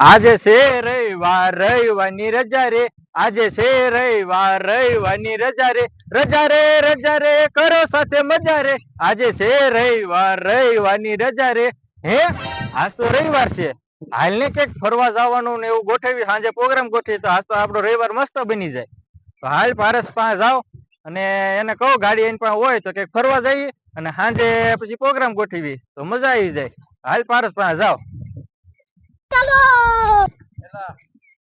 આજે છે રવિવાર, રવિવારની રજા રે. આજે છે રવિવાર, રવિવારની રજા રે. રજા રે રજા રે, કરો સાથે મજા રે. આજે છે રવિવાર, રવિવારની રજા રે. હે? આજ તો રવિવાર છે. હાલ ને ક્યાંક ફરવા જવાનું ને એવું ગોઠવી સાંજે પ્રોગ્રામ ગોઠવી તો આજ તો આપણો રવિવાર મસ્ત બની જાય. તો હાલ પારસ પાસે જાઓ અને એને કહો ગાડી એની પાસે હોય તો ક્યાંક ફરવા જઈએ અને સાંજે પછી પ્રોગ્રામ ગોઠવી તો મજા આવી જાય. હાલ પારસ પાસે જાઓ.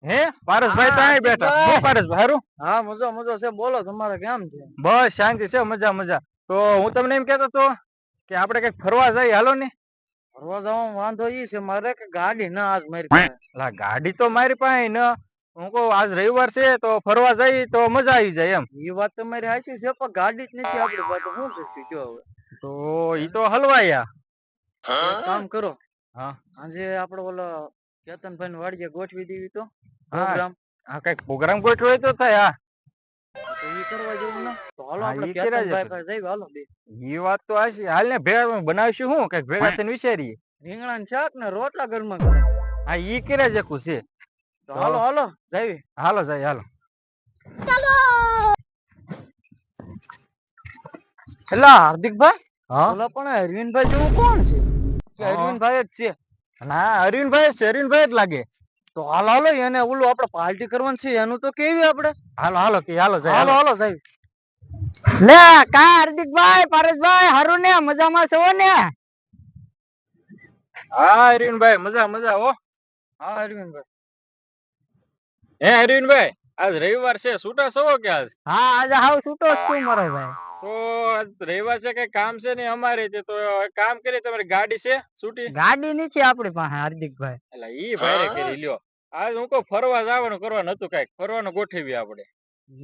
હે? પારસભાઈ તો બેઠા. શું પારસભાઈ હારું? હા મજા મજા છે. બોલો તમારે કેમ છે? બસ શાંતિ છે મજા મજા. તો હું તમને એમ કહેતો તો કે આપણે કંઈક ફરવા જઈએ હાલો ને? ફરવા જવામાં વાંધો ઈ છે મારે કે ગાડી ના આજ મારી પાસે. ગાડી તો મારી પાસે ન. હું કહું આજ રવિવાર છે તો ફરવા જઈએ તો મજા આવી જાય એમ. એ વાત તમારી સાચી છે પણ ગાડી જ નથી આપણી પાસે. શું કરશું જો હવે? તો ઈ તો હલવાયા કામ કરો. હા. આજે આપણે ઓલો કેતનભાઈ ને વાડીએ ગોઠવી દેવી તો પ્રોગ્રામ હા કંઈક પ્રોગ્રામ ગોઠવ્યો તો થાય હા. તો ઈ કરવા જેવું ને? તો હાલો હા, આપણે ઈ કર્યા કેતનભાઈ જશે. પાસે જઈએ હાલો બે. ઈ વાત તો આશી હાલ ને ભેગા બનાવશું શું? કંઈક ભેગા થઈને વિચારીએ. રીંગણા ને શાક ને રોટલા ગરમા હા ઈ કર્યા જકું છે. તો તો- હાલો હાલો જઈએ હાલો. જાય હાલો એટલે હાર્દિકભાઈ? હા? પણ અરવિંદભાઈ જેવું કોણ છે. અરવિંદભાઈ જ છે. ના અરવિંદભાઈ છે અરવિંદભાઈ જ લાગે. તો હાલો હાલો એને ઓલું આપણે પાર્ટી કરવાનું છે એનું તો કેવી આપણે? હાલો હાલો કે હાલો જાય હાલો હાલો. હાલો સાહેબ લે કા હાર્દિકભાઈ પરેશભાઈ હારું ને મજામાં છો ને? હા અરવિંદભાઈ મજા મજા હો. હા અરવિંદભાઈ. હે અરવિંદભાઈ. આજ રવિવાર છે છૂટા છો કે આજ? હા આજ હાવ છૂટો જ છું મારો ભાઈ. તો રવિવાર છે કઈ કામ છે ને અમારે તે તો કામ કરી તમારી ગાડી છે છૂટી ગાડી નથી આપણી પાસે હાર્દિકભાઈ એટલે ઈ ભાઈ કરી લ્યો. આજ હું કો ફરવા જવાનું કરવાનું હતું કંઈક ફરવાનું ગોઠવી આપણે.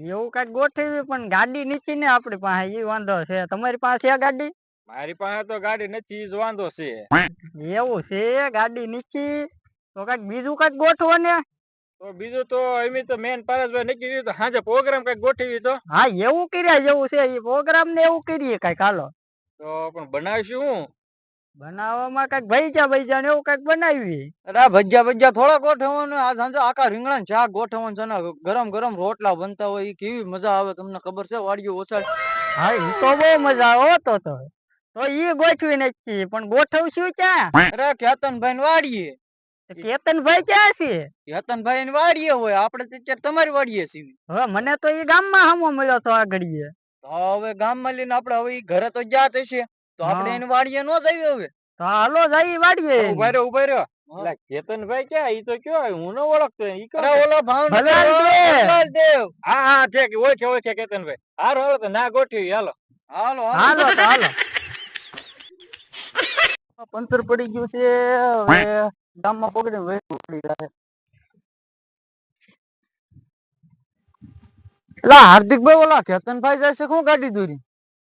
એવું કંઈક ગોઠવી પણ ગાડી નીચી ને આપણી પાસે એ વાંધો છે. તમારી પાસે છે ગાડી? મારી પાસે તો ગાડી નથી જ વાંધો છે. એવું છે ગાડી નીચી તો કંઈક બીજું કંઈક ગોઠવો ને. તો બીજું તો એમ તો મેન પારસભાઈ નક્કી કર્યું તો સાંજે પ્રોગ્રામ કંઈક ગોઠવી તો. હા એવું કર્યા જેવું છે એ પ્રોગ્રામ ને એવું કરીએ કંઈક હાલો. તો પણ બનાવીશું હું? બનાવવામાં કંઈક ભૈજા ભૈજા ને એવું કંઈક બનાવી અરે ભજીયા ભજીયા થોડા ગોઠવવાનું આ સાંજે આખા રીંગણા શાક ગોઠવવાનું છે ને ગરમ ગરમ રોટલા બનતા હોય એ કેવી મજા આવે તમને ખબર છે? વાડીઓ ઓછાડ હા એ તો બહુ મજા આવે તો તો. તો ઈ ગોઠવી નાખીએ પણ ગોઠવશું ક્યાં? અરે કેતનભાઈ ને વાડીએ. કેતનભાઈ ક્યાં છે? કેતનભાઈ ને વાડીએ હોય આપણે તો અત્યારે તમારી વાડીએ છીએ. હવે મને તો એ ગામમાં હામો મળ્યો તો આગળીએ તો હવે ગામમાં લઈને આપણે હવે ઘરે તો જાત હશે તો આપણે એની વાડીએ નો જઈએ હવે. તો હાલો જઈ વાડીએ. ઊભા રહ્યો ઊભા રહ્યો કેતનભાઈ ક્યાં ઈ તો કયો હું નો ઓળખતો ઈ? ઓલો દેવ હા હા ઠીક ઓળખે ઓળખે કેતનભાઈ. હારો હાલો તો ના ગોઠવી હાલો. હાલો હાલો. હાલો. પંચર પડી ગયું છે હવે ગામમાં પકડીને પડી જાય. એલા હાર્દિકભાઈ ઓલા કેતનભાઈ જાય છે શું ગાડી દોરી?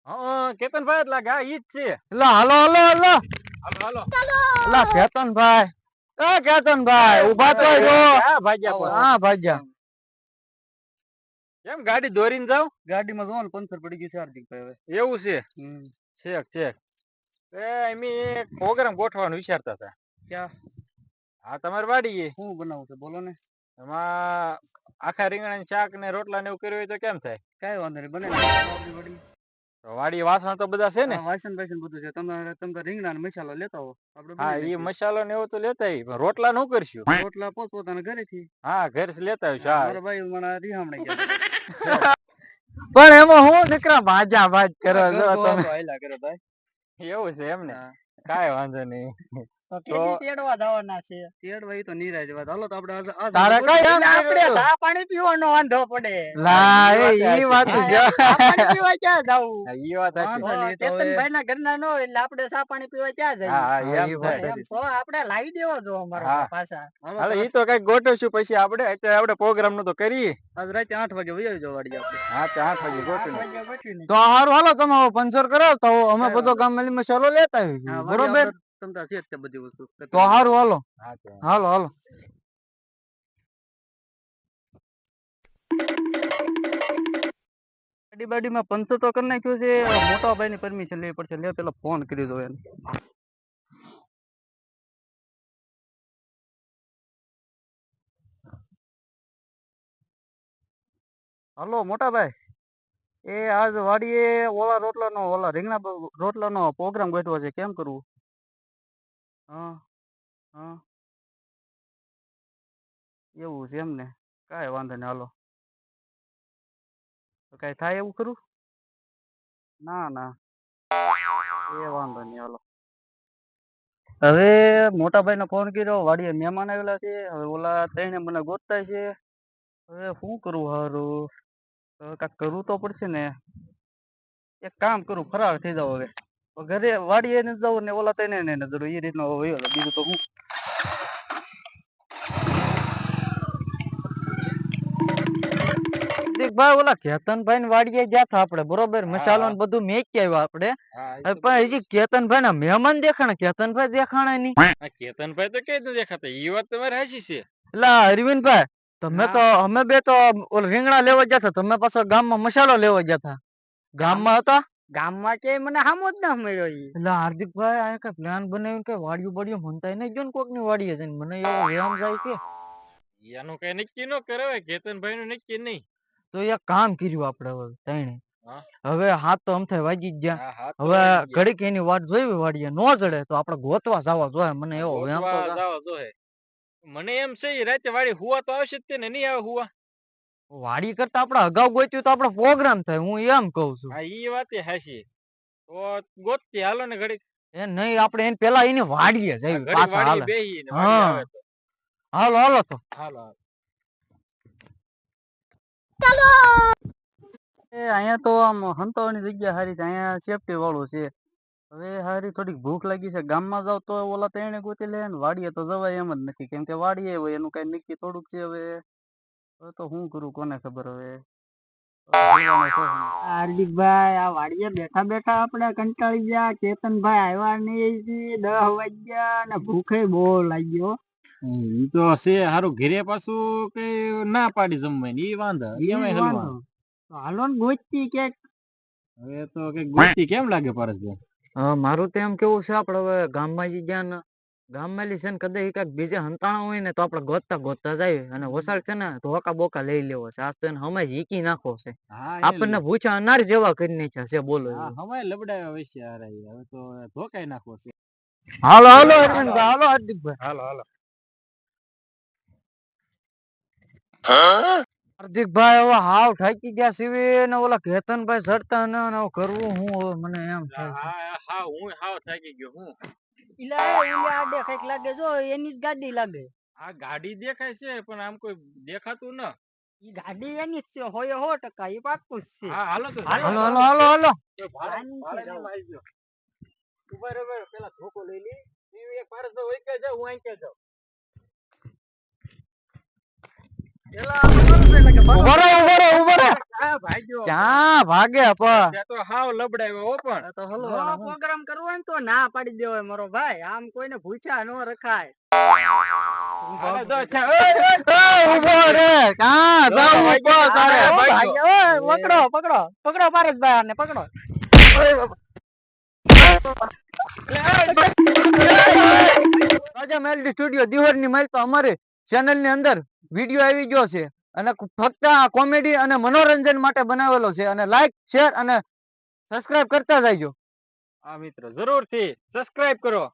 હા કેતનભાઈ જ હા ઈ જ છે. એલા હાલો હાલો હાલો. હાલો હાલો. કેતનભાઈ. એ કેતનભાઈ ઊભા તો જો. હા ભાગ્યા હા ભાગ્યા. કેમ ગાડી દોરીને જાવ? ગાડીમાં જો ને પંચર પડી ગયું છે હાર્દિકભાઈ હવે. એવું છે? છેક છેક. એ એમી એક પ્રોગ્રામ ગોઠવાનું વિચારતા હતા. ક્યાં? હા તમારી વાડીએ શું બનાવું છે બોલો ને. એમાં આખા રીંગણાની શાક ને રોટલા ને એવું કર્યું હોય તો કેમ થાય? કઈ વાંધો નહીં બને આપણી વાડી વાસણ તો બધા છે ને? વાસણ વાસણ બધું છે. તમારે તમે રીંગણા ને મસાલો લેતા હો. આપણે હા એ મસાલો ને એવું તો લેતા રોટલા નું કરશું? રોટલા પોત પોતાના ઘરે થી હા ઘરે લેતા હોય હા મારા ભાઈ મને રીહામણે ગયા. પણ એમાં હું દીકરા ભાજા ભાજ કરો છો તમે. એવું છે એમ ને? કઈ વાંધો નહીં. તેડવા જવાના છે. તેડવા તો નિરાજ વાત હાલો તો આપણે તારે કઈ આપણે કર્યું? પાણી પીવાનો વાંધો પડે. લા, એ ઈ વાત છે. પાણી પીવા ક્યાં જાવું ઈ વાત સાચી. વાંધો નહીં, તો કેતનભાઈ ના ઘરના નો એટલે આપણે ચા પાણી પીવા ક્યાં જઈએ? હા, હા, હા, એમ ઈ વાત થાય. તો આપણે લાવી દેવો જો અમારા પાછા. હાલો ઈ તો કંઈક ગોઠવશું પછી આપણે. અત્યારે આપણે પ્રોગ્રામનું તો કરીએ. આજ રાતે આઠ વાગે વહી આવજો વાડી આપણે. હા તો આઠ વાગે ગોઠવી તો હારું હાલો તમે પંચર કરાવ તો અમે બધો ગામ મળી મસાલો લેતા બરોબર? સક્ષમતા છે તે બધી વસ્તુ તો સારું હાલો. હાલો. હાલો ગાડી બાડીમાં પંચર તો કરી નાખ્યું છે. મોટા ભાઈ ની પરમિશન લેવી પડશે. લે પેલા ફોન કરી દો એને. હલો મોટા ભાઈ. એ આજ વાડીએ ઓલા રોટલા નો ઓલા રીંગણા રોટલાનો પ્રોગ્રામ ગોઠવો છે. કેમ કરવું? હા હા. એવું છે એમ ને કાંઈ વાંધો નહીં, હાલો. તો કાંઈ થાય એવું ખરું? ના ના. એ વાંધો નહીં, હાલો. હવે મોટાભાઈને ફોન કર્યો, વાડીએ મહેમાન આવેલા છે. હવે ઓલા ત્રણે મને ગોતતા છે. હવે શું કરવું હારું? હવે કાંઈક કરવું તો પડશે ને. એક કામ કરું, ફરાર થઈ જાવ હવે. ઘરે વાડીએ નથી જવું ને ઓલા ત્રણે ને નથી જવું એ રીતનો વયો જાઉં. બીજું તો હું ભાઈ ઓલા કેતનભાઈ ને વાડીએ ગયા હતા આપણે બરોબર મસાલો ને બધું મેકી આવ્યા આપણે હવે પણ હજી કેતનભાઈ ના મહેમાન દેખાણા કેતનભાઈ દેખાણા નહીં આ કેતનભાઈ તો કઈ નથી દેખાતા એ વાત તમારી હાચી છે એટલે અરવિંદભાઈ તમે તો અમે બે તો ઓલા રીંગણા લેવા ગયા હતા તમે પાછો ગામમાં મસાલો લેવા ગયા હતા ગામમાં હતા ગામમાં કે મને હામો જ ના મળ્યો ઈ. એટલે હાર્દિકભાઈ આ કઈ પ્લાન બનાવીને કઈ વાડિયું બાડિયું મનતાય નહીં જો ને કોકની વાડીએ જઈને મને એવો વ્યામ જાય છે એનું કઈ નક્કી ન કરાવે કેતનભાઈ નું નક્કી નહીં. તો એક કામ કર્યું આપણે હવે તઈને હવે હાથ તો અમથે વાગી ગયા. હવે ઘડીક એની વાટ જોઈ વાડીએ નો જડે તો આપણે ગોતવા જવા જોઈએ મને એવો વ્યામ તો થાય. મને એમ છે ઈ રાતે વાળી હુવા તો આવશે જ તે ને નહીં આવે હુવા? વાડી કરતા આપણે અગાઉ ગોત્યું તો આપણો પ્રોગ્રામ થાય હું એમ કહું છું. હા ઈ વાતે હાશી તો ગોતતી હાલો ને ઘડી એ નહીં આપણે એને પેલા એને વાડીએ જઈ પાછા હાલે. હા. હાલો હાલો તો. હાલો ચાલો! એ અહીંયા તો આમ હંતાવાની જગ્યા સારી છે અહીંયા સેફટી વાળું છે. હવે હારી થોડીક ભૂખ લાગી છે ગામમાં જાવ તો ઓલા ત્રણે ગોતી લે ને વાડીએ તો જવાય એમ જ નથી કેમ કે વાડીએ હોય એનું કઈ નક્કી થોડુંક છે હવે. હવે તો હું કરું? કોને ખબર હવે? છે હાર્દિકભાઈ આ વાડીએ બેઠા બેઠા આપણે કંટાળી ગયા. કેતનભાઈ આવ્યા નહીં હજી દહ વાગ્યા ને ભૂખે બહુ લાગ્યો. તો છે હારું. ઘેરે પાછું કઈ ના પાડી જમવાની. ઈ વાંધા. એમાં હલવા હાલો ને ગોચતી ક્યાંક. હવે તો કે ગોચતી કેમ લાગે પરેશભાઈ હા મારું તો એમ કેવું છે આપણે હવે ગામમાં જઈ ગયા ને ગામમાં લી છે ને કદાચ કાંઈક બીજે હંતાણા હોય ને તો આપણે ગોતતા ગોતતા જાય અને વસાડ છે ને ધોકા બોકા લઈ લેવો છે. આજ તો એને હમે હીકી નાખો છે. હા આપણને ભૂચા અનાર જેવા કરી નાખ્યા છે બોલો હા હમાય લબડાવ્યા વિશે હારા ઈ. હવે તો ધોકાઈ નાખવો છે. હાલો હાલો અરવિંદભાઈ હાલો હાર્દિકભાઈ હાલો. હાલો હાર્દિકભાઈ હવે હાવ થાકી ગયા સીવી ને ઓલા કેતનભાઈ ચડતા ને ને હવે કરવું હું હવે મને એમ થાય છે. હા હા હું હાવ થાકી ગયો હું. ઈલા એ ઈલા આડે કંઈક લાગે. જો એની જ ગાડી લાગે. આ ગાડી દેખાય છે પણ આમ કોઈ દેખાતું ન. ઈ ગાડી એની જ છે હોય હો ટકા ઈ પાક્કું જ છે. હા હાલો તો હાલો હાલો હાલો હાલો? ઊભા ઊભા પેલા ધોકો લઈ લી. એક એક પારસભાઈ ઓય કે જાવ, હું અહીં કે જાઉં. ઊભા રહો ઊભા રહો ઊભા રહો. ક્યાં ભાગે પણ તો હાવ લબડાવ્યો હો પણ. તો હલો પ્રોગ્રામ કરવો ને તો ના પાડી દેવો મારો ભાઈ આમ કોઈને ભૂછા નો રખાય પકડો પકડો પકડો પારસભાઈ આને પકડો. રાજા મેલડી સ્ટુડિયો દિહોરની માઇલ તો અમારી ચેનલની અંદર. વીડિયો આવી ગયો છે અને ફક્ત આ કોમેડી અને મનોરંજન માટે બનાવેલો છે અને લાઈક શેર અને સબસ્ક્રાઇબ કરતા જાયજો. હા મિત્રો, જરૂરથી સબસ્ક્રાઇબ કરો.